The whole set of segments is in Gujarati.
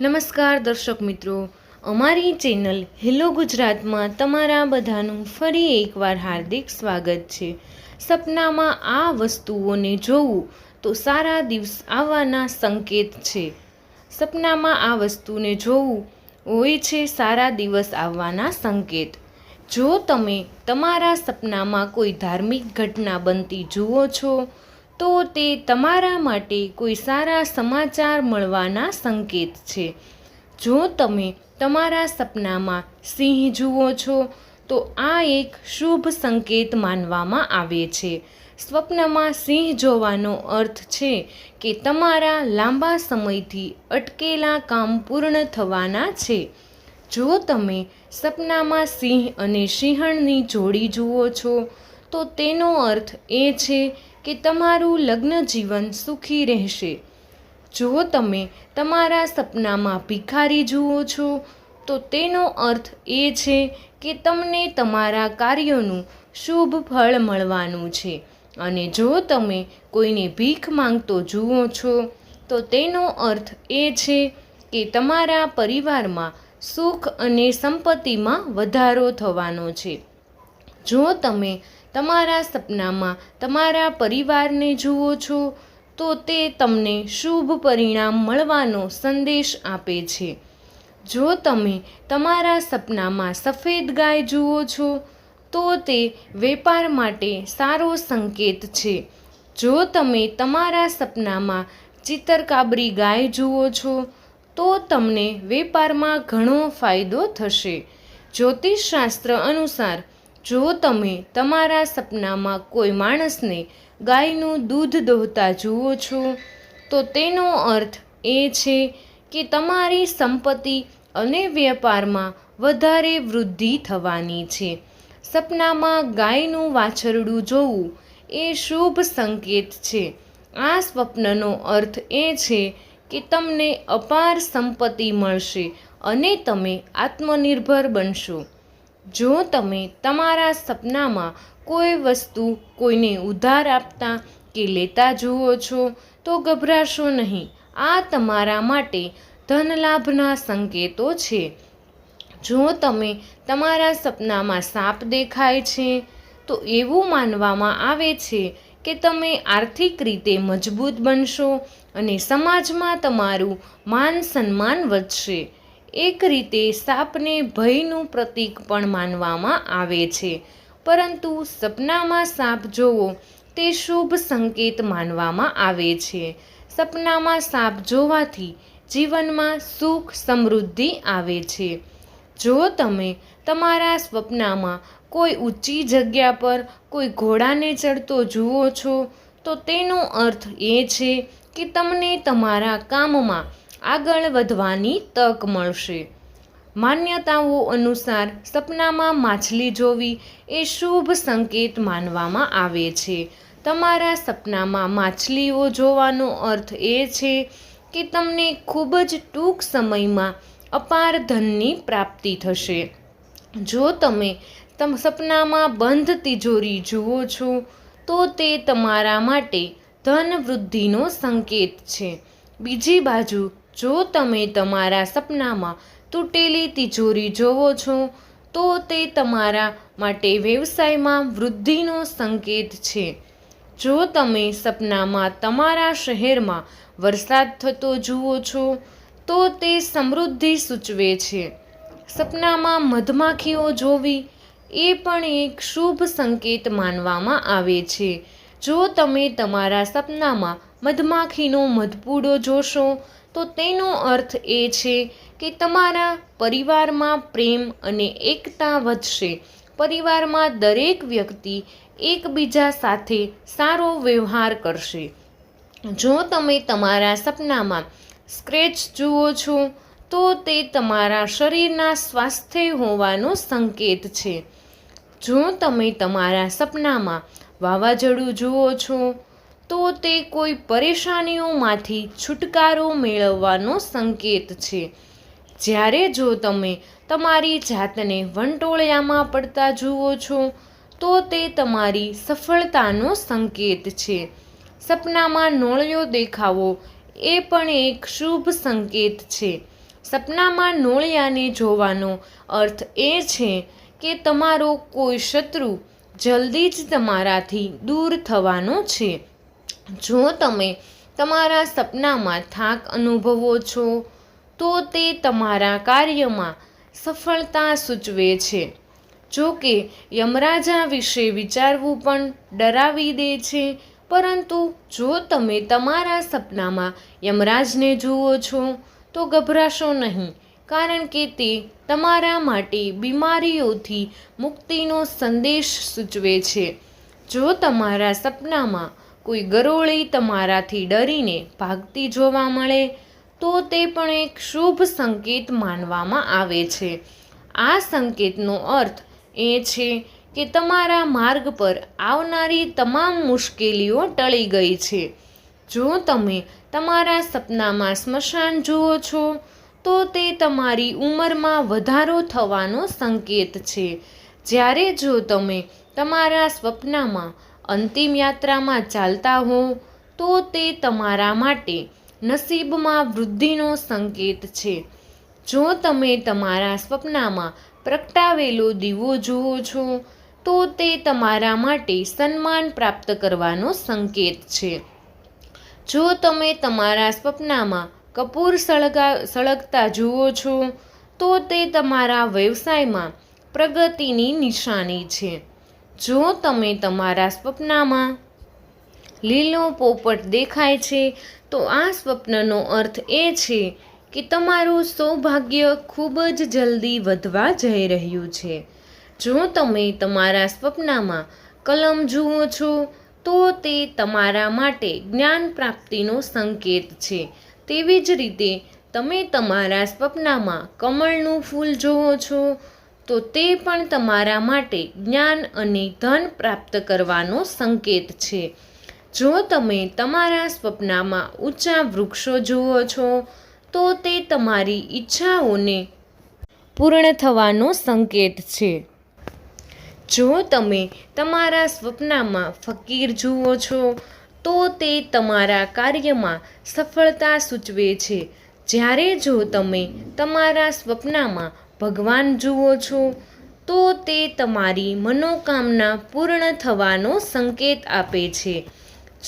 નમસ્કાર દર્શક મિત્રો. અમારી ચેનલ હેલો ગુજરાતમાં તમારા બધાનું ફરી એકવાર હાર્દિક સ્વાગત છે. સપનામાં આ વસ્તુઓને જોવું તો સારા દિવસ આવવાના સંકેત છે. સપનામાં આ વસ્તુને જોવું હોય છે સારા દિવસ આવવાના સંકેત. જો તમે તમારા સપનામાં કોઈ ધાર્મિક ઘટના બનતી જુઓ છો તો તે તમારા માટે કોઈ સારા સમાચાર મળવાના સંકેત છે. જો તમે તમારા સપનામાં સિંહ જુઓ છો, તો આ એક શુભ સંકેત માનવામાં આવે છે. સ્વપ્નમાં સિંહ જોવાનો અર્થ છે કે તમારા લાંબા સમયથી અટકેલા કામ પૂર્ણ થવાના છે. જો તમે સપનામાં સિંહ અને સિંહણની જોડી જુઓ છો, તો તેનો અર્થ એ છે કે તમારું લગ્ન જીવન સુખી રહેશે. જો તમે તમારા સપનામાં ભિખારી જુઓ છો, તો તેનો અર્થ એ છે કે તમને તમારા કાર્યોનું શુભ ફળ મળવાનું છે. અને જો તમે કોઈને ભીખ માંગતો જુઓ છો, તો તેનો અર્થ એ છે કે તમારા પરિવારમાં સુખ અને સંપત્તિમાં વધારો થવાનો છે. જો તમે તમારા સપનામાં તમારા પરિવારને જુઓ છો, તો તે તમને શુભ પરિણામ મળવાનો સંદેશ આપે છે. જો તમે તમારા સપનામાં સફેદ ગાય જુઓ છો, તો તે વેપાર માટે સારો સંકેત છે. જો તમે તમારા સપનામાં ચિત્તરકાબરી ગાય જુઓ છો, તો તમને વેપારમાં ઘણો ફાયદો થશે. જ્યોતિષશાસ્ત્ર અનુસાર જો તમે તમારા સપનામાં કોઈ માણસને ગાયનું દૂધ દોહતા જુઓ છો, તો તેનો અર્થ એ છે કે તમારી સંપત્તિ અને વેપારમાં વધારે વૃદ્ધિ થવાની છે. સપનામાં ગાયનું વાછરડું જોવું એ શુભ સંકેત છે. આ સ્વપ્નનો અર્થ એ છે કે તમને અપાર સંપત્તિ મળશે અને તમે આત્મનિર્ભર બનશો. જો તમે તમારા સપનામાં કોઈ વસ્તુ કોઈને ઉધાર આપતા કે લેતા જુઓ છો, તો ગભરાશો નહીં. આ તમારા માટે ધનલાભના સંકેતો છે. જો તમે તમારા સપનામાં સાપ દેખાય છે, તો એવું માનવામાં આવે છે કે તમે આર્થિક રીતે મજબૂત બનશો અને સમાજમાં તમારું માન સન્માન વધશે. એક રીતે સાપને ભયનું પ્રતીક પણ માનવામાં આવે છે. પરંતુ સપનામાં સાપ જોવો, તે શુભ સંકેત માનવામાં આવે છે. સપનામાં સાપ જોવાથી જીવનમાં સુખ સમૃદ્ધિ આવે છે. જો તમે તમારા સ્વપ્નામાં કોઈ ઊંચી જગ્યા પર કોઈ ઘોડાને ચડતો જુઓ છો, તો તેનો અર્થ એ છે કે તમને તમારા કામમાં આગળ વધવાની તક મળશે. માન્યતાઓ અનુસાર સપનામાં માછલી જોવી એ શુભ સંકેત માનવામાં આવે છે. તમારા સપનામાં માછલીઓ જોવાનો અર્થ એ છે કે તમને ખૂબ જ ટૂંક સમયમાં અપાર ધનની પ્રાપ્તિ થશે. જો તમે તમ સપનામાં બંધ તિજોરી જુઓ છો, તો તે તમારા માટે ધન વૃદ્ધિનો સંકેત છે. બીજી બાજુ જો તમે તમારા સપનામાં તૂટેલી તિજોરી જોવો છો, તો તે તમારા માટે વ્યવસાયમાં વૃદ્ધિનો સંકેત છે. જો તમે સપનામાં તમારા શહેરમાં વરસાદ થતો જુઓ છો, તો તે સમૃદ્ધિ સૂચવે છે. સપનામાં મધમાખીઓ જોવી એ પણ એક શુભ સંકેત માનવામાં આવે છે. જો તમે તમારા સપનામાં મધમાખીનો મધપૂડો જોશો તો તેનો અર્થ એ છે કે તમારા પરિવારમાં પ્રેમ અને એકતા વધશે. પરિવારમાં દરેક વ્યક્તિ એકબીજા સાથે સારો વ્યવહાર કરશે. જો તમે તમારા સપનામાં સ્ક્રેચ જુઓ છો, તો તે તમારા શરીરના સ્વાસ્થ્ય હોવાનો સંકેત છે. જો તમે તમારા સપનામાં વાવાઝોડું જુઓ છો તો તે કોઈ પરેશાનીઓમાંથી છુટકારો મેળવવાનો સંકેત છે. જ્યારે જો તમે તમારી જાતને વંટોળિયામાં પડતા જુઓ છો, તો તે તમારી સફળતાનો સંકેત છે. સપનામાં નોળિયો દેખાવો એ પણ એક શુભ સંકેત છે. સપનામાં નોળિયાને જોવાનો અર્થ એ છે કે તમારો કોઈ શત્રુ જલ્દી જ તમારાથી દૂર થવાનો છે. જો તમે તમારા સપનામાં થાક અનુભવો છો, તો તે તમારા કાર્યમાં સફળતા સૂચવે છે. જો કે યમરાજા વિશે વિચારવું પણ ડરાવી દે છે, પરંતુ જો તમે તમારા સપનામાં યમરાજને જુઓ છો, તો ગભરાશો નહીં, કારણ કે તે તમારા માટે બીમારીઓથી મુક્તિનો સંદેશ સૂચવે છે. જો તમારા સપનામાં કોઈ ગરોળી તમારાથી ડરીને ભાગતી જોવા મળે, તો તે પણ એક શુભ સંકેત માનવામાં આવે છે. આ સંકેતનો અર્થ એ છે કે તમારા માર્ગ પર આવનારી તમામ મુશ્કેલીઓ ટળી ગઈ છે. જો તમે તમારા સપનામાં સ્મશાન જુઓ છો, તો તે તમારી ઉંમરમાં વધારો થવાનો સંકેત છે. જ્યારે જો તમે તમારા સ્વપ્નમાં અંતિમ યાત્રામાં ચાલતા હો તો તે તમારા માટે નસીબમાં વૃદ્ધિનો સંકેત છે. જો તમે તમારા સ્વપ્નમાં પ્રગટાવેલો દીવો જુઓ છો, તો તે તમારા માટે સન્માન પ્રાપ્ત કરવાનો સંકેત છે. જો તમે તમારા સ્વપ્નમાં કપૂર સળગા, સળગતા જુઓ છો, તો તે તમારા વ્યવસાયમાં પ્રગતિની નિશાની છે. જો તમે તમારા સ્વપ્નમાં લીલો પોપટ દેખાય છે, તો આ સ્વપ્નનો અર્થ એ છે કે તમારું સૌભાગ્ય ખૂબ જ જલ્દી વધવા જઈ રહ્યું છે. જો તમે તમારા સ્વપ્નમાં કલમ જુઓ છો, તો તે તમારા માટે જ્ઞાન પ્રાપ્તિનો સંકેત છે. તેવી જ રીતે તમે તમારા સ્વપ્નમાં કમળનું ફૂલ જુઓ છો તો તે પણ તમારા માટે જ્ઞાન અને ધન પ્રાપ્ત કરવાનો સંકેત છે. જો તમે તમારા સ્વપ્નામાં ઊંચા વૃક્ષો જુઓ છો, તો તે તમારી ઈચ્છાઓને પૂર્ણ થવાનો સંકેત છે. જો તમે તમારા સ્વપ્નામાં ફકીર જુઓ છો, તો તે તમારા કાર્યમાં સફળતા સૂચવે છે. જ્યારે જો તમે તમારા સ્વપ્નામાં ભગવાન જુઓ છો, તો તે તમારી મનોકામના પૂર્ણ થવાનો સંકેત આપે છે.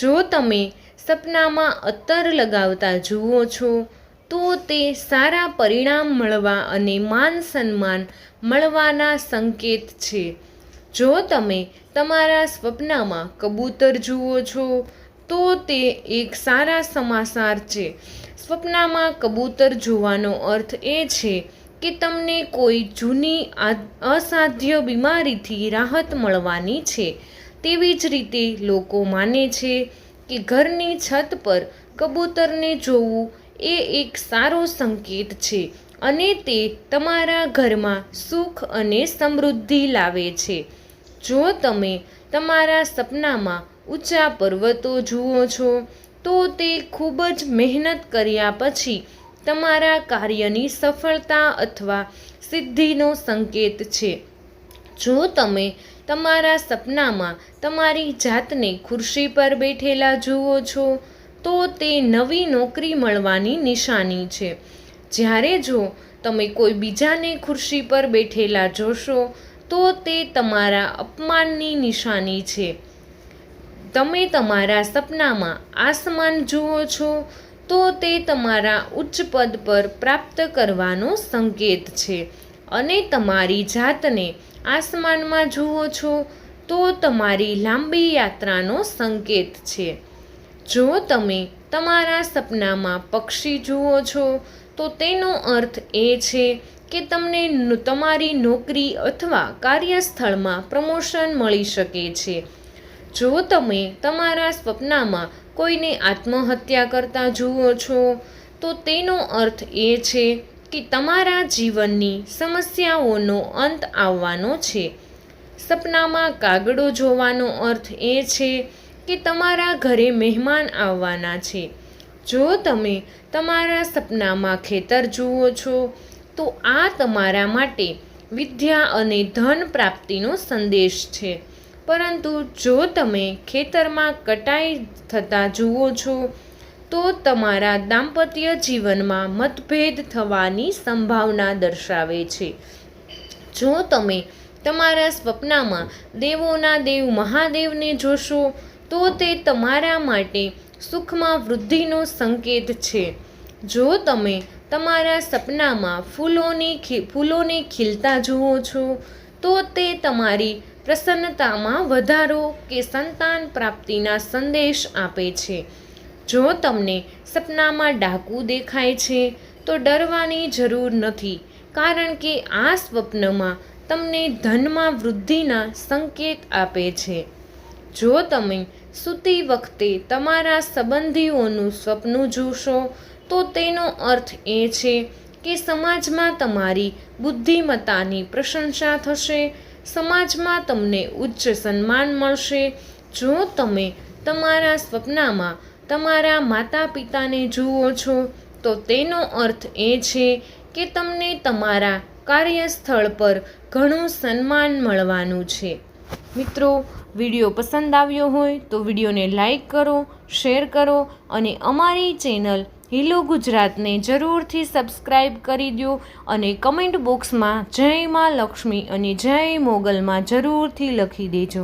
જો તમે સપનામાં અત્તર લગાવતા જુઓ છો, તો તે સારા પરિણામ મળવા અને માન સન્માન મળવાના સંકેત છે. જો તમે તમારા સ્વપ્નામાં કબૂતર જુઓ છો, તો તે એક સારા સમાચાર છે. સ્વપ્નામાં કબૂતર જોવાનો અર્થ એ છે કે તમને કોઈ જૂની અસાધ્ય બીમારીથી રાહત મળવાની છે. તેવી જ રીતે લોકો માને છે કે ઘરની છત પર કબૂતરને જોવું એ એક સારો સંકેત છે અને તે તમારા ઘરમાં સુખ અને સમૃદ્ધિ લાવે છે. જો તમે તમારા સપનામાં ઊંચા પર્વતો જુઓ છો, તો તે ખૂબ જ મહેનત કર્યા પછી તમારા કાર્યની સફળતા અથવા સિદ્ધિનો સંકેત છે. જો તમે તમારા સપનામાં તમારી જાતને ખુરશી પર બેઠેલા જુઓ છો, તો તે નવી નોકરી મળવાની નિશાની છે. જ્યારે જો તમે કોઈ બીજાને ખુરશી પર બેઠેલા જોશો, તો તે તમારા અપમાનની નિશાની છે. તમે તમારા સપનામાં આસમાન જુઓ છો તો તે તમારા ઉચ્ચ પદ પર પ્રાપ્ત કરવાનો સંકેત છે. અને તમારી જાતને આસમાનમાં જુઓ છો, તો તમારી લાંબી યાત્રાનો સંકેત છે. જો તમે તમારા સપનામાં પક્ષી જુઓ છો, તો તેનો અર્થ એ છે કે તમને તમારી નોકરી અથવા કાર્યસ્થળમાં પ્રમોશન મળી શકે છે. જો તમે તમારા સ્વપ્નમાં કોઈને આત્મહત્યા કરતા જુઓ છો, તો તેનો અર્થ એ છે કે તમારા જીવનની સમસ્યાઓનો અંત આવવાનો છે. સપનામાં કાગડો જોવાનો અર્થ એ છે કે તમારા ઘરે મહેમાન આવવાના છે. જો તમે તમારા સપનામાં ખેતર જુઓ છો, તો આ તમારા માટે વિદ્યા અને ધન પ્રાપ્તિનો સંદેશ છે. પરંતુ જો તમે ખેતરમાં કટાઈ થતાં જુઓ છો, તો તમારા દાંપત્ય જીવનમાં મતભેદ થવાની સંભાવના દર્શાવે છે. જો તમે તમારા સ્વપ્નમાં દેવોના દેવ મહાદેવને જોશો, તો તે તમારા માટે સુખમાં વૃદ્ધિનો સંકેત છે. જો તમે તમારા સપનામાં ફૂલોની ફૂલોને ખીલતા જુઓ છો, તો તે તમારી પ્રસન્નતામાં વધારો કે સંતાન પ્રાપ્તિના સંદેશ આપે છે. જો તમને સપનામાં ડાકુ દેખાય છે, તો ડરવાની જરૂર નથી, કારણ કે આ સ્વપ્નમાં તમને ધનમાં વૃદ્ધિના સંકેત આપે છે. જો તમે સૂતી વખતે તમારા સંબંધીઓનું સ્વપ્ન જોશો, તો તેનો અર્થ એ છે કે સમાજમાં તમારી બુદ્ધિમત્તાની પ્રશંસા થશે સમાજમાં તમને ઉચ્ચ સન્માન મળશે. જો તમે તમારા સ્વપ્નમાં તમારા માતા પિતાને જુઓ છો, તો તેનો અર્થ એ છે કે તમને તમારા કાર્યસ્થળ પર ઘણું સન્માન મળવાનું છે. મિત્રો, વીડિયો પસંદ આવ્યો હોય તો વિડીયોને લાઈક કરો, શેર કરો અને અમારી ચેનલ હિલો ગુજરાતને જરૂરથી સબસ્ક્રાઈબ કરી દો અને કમેન્ટ બોક્સમાં જય માં લક્ષ્મી અને જય મોગલમાં જરૂરથી લખી દેજો.